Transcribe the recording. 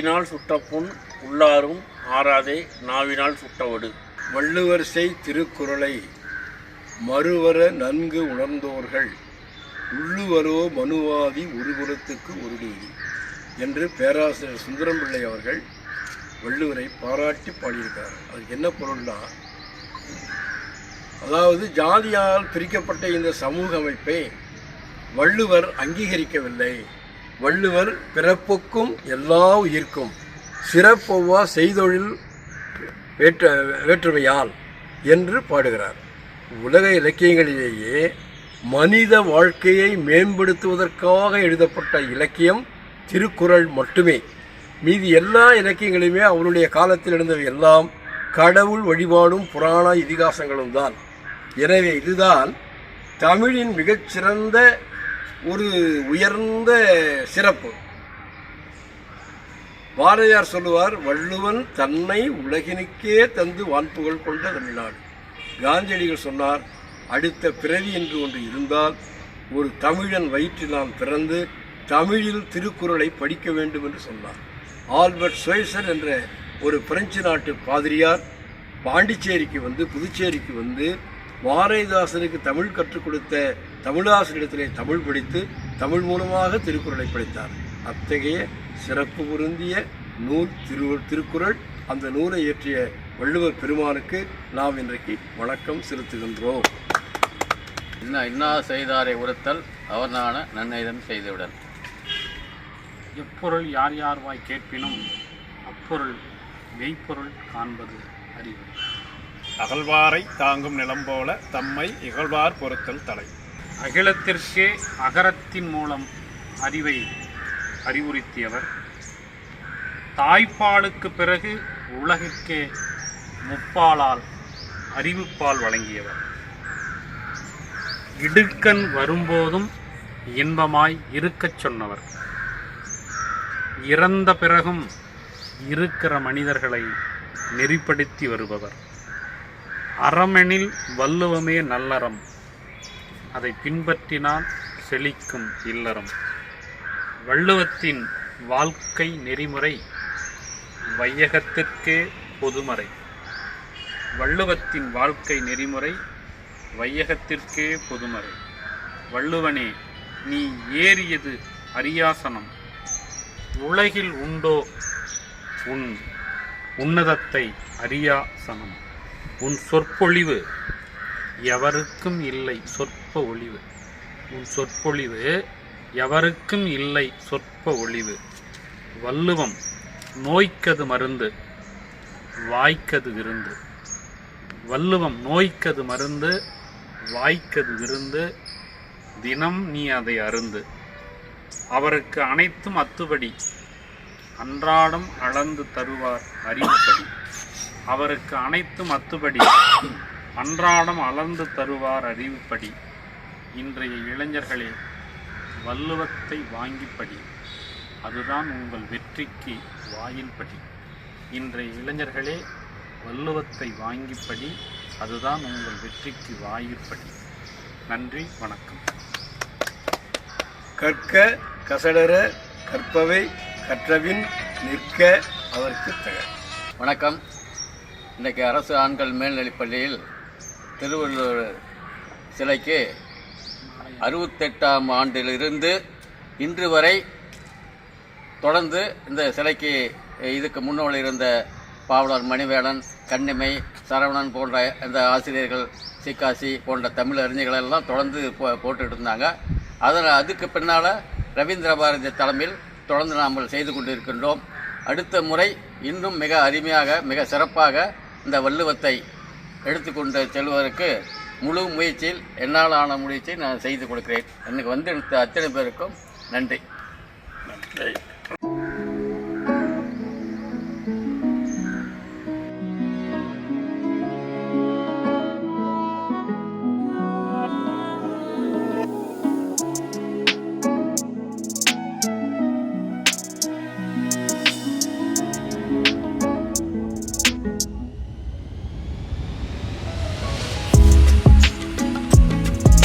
தீயினால் சுட்ட புண் உள்ளாரும் ஆறாதே நாவினால் சுட்டவடு வள்ளுவர் செய் திருக்குறளை மறுவர நன்கு உணர்ந்தோர்கள். உள்ளுவரோ மனுவாதி ஒரு குலத்துக்கு ஒரு நீதி என்று பேராசிரியர் சுந்தரம்பிள்ளை அவர்கள் வள்ளுவரை பாராட்டி பாடியிருக்கார் அதுக்கு என்ன பொருள்னா அதாவது ஜாதியால் பிரிக்கப்பட்ட இந்த சமூக அமைப்பை வள்ளுவர் அங்கீகரிக்கவில்லை. வள்ளுவர் பிறப்புக்கும் எல்லா உயிர்க்கும் சிறப்பொவ்வா செய்தொழில் வேற்ற வேற்றுமையால் என்று பாடுகிறார். உலக இலக்கியங்களிலேயே மனித வாழ்க்கையை மேம்படுத்துவதற்காக எழுதப்பட்ட இலக்கியம் திருக்குறள் மட்டுமே. மீதி எல்லா இலக்கியங்களுமே அவருடைய காலத்தில் இருந்தவை எல்லாம் கடவுள் வழிபாடும் புராண இதிகாசங்களும் தான் எனவே இதுதான் தமிழின் மிகச்சிறந்த ஒரு உயர்ந்த சிறப்பு. பாரதியார் சொல்லுவார் வள்ளுவன் தன்னை உலகினுக்கே தந்து வான்புகழ் கொண்ட தமிழ்நாடு. காந்தியடிகள் சொன்னார் அடுத்த பிறவி என்று ஒன்று இருந்தால் ஒரு தமிழன் வயிற்றில் நான் பிறந்து தமிழில் திருக்குறளை படிக்க வேண்டும் என்று சொன்னார். ஆல்பர்ட் ஸ்வைசர் என்ற ஒரு பிரெஞ்சு நாட்டு பாதிரியார் பாண்டிச்சேரிக்கு வந்து புதுச்சேரிக்கு வந்து பாரதிதாசனுக்கு தமிழ் கற்றுக் கொடுத்த தமிழாசிரியத்திலே தமிழ் படித்து தமிழ் மூலமாக திருக்குறளை படித்தார். அத்தகைய சிறப்பு பொருந்திய நூல் திரு திருக்குறள் அந்த நூலை இயற்றிய வள்ளுவர் பெருமானுக்கு நாம் இன்றைக்கு வணக்கம் செலுத்துகின்றோம். இன்னா இன்னா செய்தாரை உறுத்தல் அவர் நாண நன்னெய்தன் செய்துவிடல். எப்பொருள் யார் யார் வாய் கேட்பினும் அப்பொருள் மெய்ப்பொருள் காண்பது அறிவு. அகழ்வாரை தாங்கும் நிலம் போல தம்மை இகழ்வார் பொறுத்தல் தலை. அகிலத்திற்கே அகரத்தின் மூலம் அறிவை அறிவுறுத்தியவர். தாய்ப்பாலுக்கு பிறகு உலகிற்கே முப்பாலால் அறிவுப்பால் வழங்கியவர். இடுக்கண் வரும்போதும் இன்பமாய் இருக்கச் சொன்னவர். இறந்த பிறகும் இருக்கிற மனிதர்களை நெறிப்படுத்தி வருபவர். அறமெனில் வள்ளுவமே நல்லறம். அதை பின்பற்றினால் செழிக்கும் இல்லறம். வள்ளுவத்தின் வாழ்க்கை நெறிமுறை வையகத்திற்கே பொதுமறை. வள்ளுவத்தின் வாழ்க்கை நெறிமுறை வையகத்திற்கே பொதுமறை. வள்ளுவனே நீ ஏறியது அரியாசனம். உலகில் உண்டோ உன் உன்னதத்தை அரியாசனம். உன் சொற்பொழிவு எவருக்கும் இல்லை சொற்ப ஒளிவு. உன் சொற்பொழிவு எவருக்கும் இல்லை சொற்ப ஒளிவு. வள்ளுவம் நோய்க்கது மருந்து வாய்க்கது விருந்து. வள்ளுவம் நோய்க்கது மருந்து வாய்க்கது விருந்து. தினம் நீ அதை அருந்து. அவருக்கு அனைத்தும் அத்துபடி. அன்றாடம் அளந்து தருவார் அறிவுப்படி. அவருக்கு அனைத்தும் அத்துபடி. அன்றாடம் அளந்து தருவார் அறிவுப்படி. இன்றைய இளைஞர்களே வள்ளுவத்தை வாங்கிப்படி. அதுதான் உங்கள் வெற்றிக்கு வாயில் படி இன்றைய இளைஞர்களே வள்ளுவத்தை வாங்கிப்படி. அதுதான் உங்கள் வெற்றிக்கு வாயிற்படி. நன்றி வணக்கம். கற்க கசடர கற்பவை கற்றபின் நிற்க அதற்கு தக. வணக்கம். இன்றைக்கு அரசு ஆண்கள் மேல்நிலைப்பள்ளியில் திருவள்ளுவர் சிலைக்கு அறுபத்தெட்டாம் ஆண்டிலிருந்து இன்று வரை தொடர்ந்து இந்த சிலைக்கு இதுக்கு முன்னோடு இருந்த பாவலர் மணிவேலன் கண்ணிமை சரவணன் போன்ற இந்த ஆசிரியர்கள் சிக்காசி போன்ற தமிழ் அறிஞர்கள் எல்லாம் தொடர்ந்து போ போட்டுட்டு இருந்தாங்க. அதில் அதுக்கு பின்னால் ரவீந்திர பாரதி தலைமையில் தொடர்ந்து நாம் செய்து கொண்டிருக்கின்றோம். அடுத்த முறை இன்னும் மிக அருமையாக மிக சிறப்பாக இந்த வள்ளுவத்தை எடுத்துக்கொண்டு செல்வதற்கு முழு முயற்சியில் என்னால் ஆன முயற்சியை நான் செய்து கொடுக்கிறேன். எனக்கு வந்து அத்தனை பேருக்கும் நன்றி நன்றி.